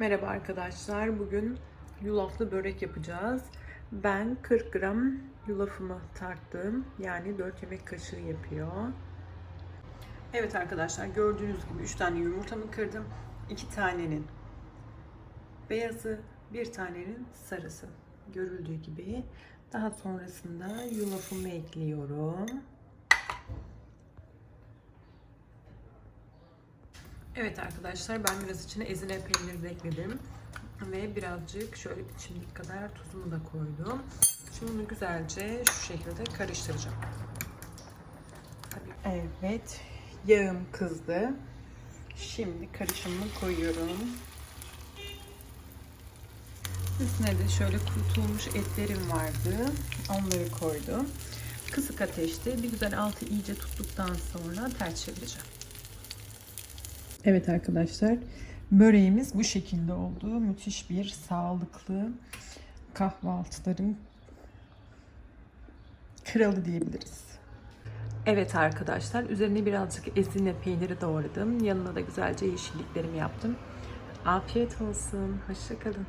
Merhaba arkadaşlar. Bugün yulaflı börek yapacağız. Ben 40 gram yulafımı tarttım. Yani 4 yemek kaşığı yapıyor. Evet arkadaşlar gördüğünüz gibi 3 tane yumurtamı kırdım. 2 tanenin beyazı, bir tanenin sarısı. Görüldüğü gibi. Daha sonrasında yulafımı ekliyorum. Evet arkadaşlar ben biraz içine ezine peyniri de ekledim. Ve birazcık şöyle bir çimdik kadar tuzunu da koydum. Şimdi bunu güzelce şu şekilde karıştıracağım. Evet yağım kızdı. Şimdi karışımını koyuyorum. Üstüne de şöyle kurutulmuş etlerim vardı. Onları koydum. Kısık ateşte bir güzel altı iyice tuttuktan sonra ters çevireceğim. Evet arkadaşlar böreğimiz bu şekilde oldu. Müthiş bir sağlıklı kahvaltıların kralı diyebiliriz. Evet arkadaşlar üzerine birazcık ezine peyniri doğradım. Yanına da güzelce yeşilliklerimi yaptım. Afiyet olsun. Hoşçakalın.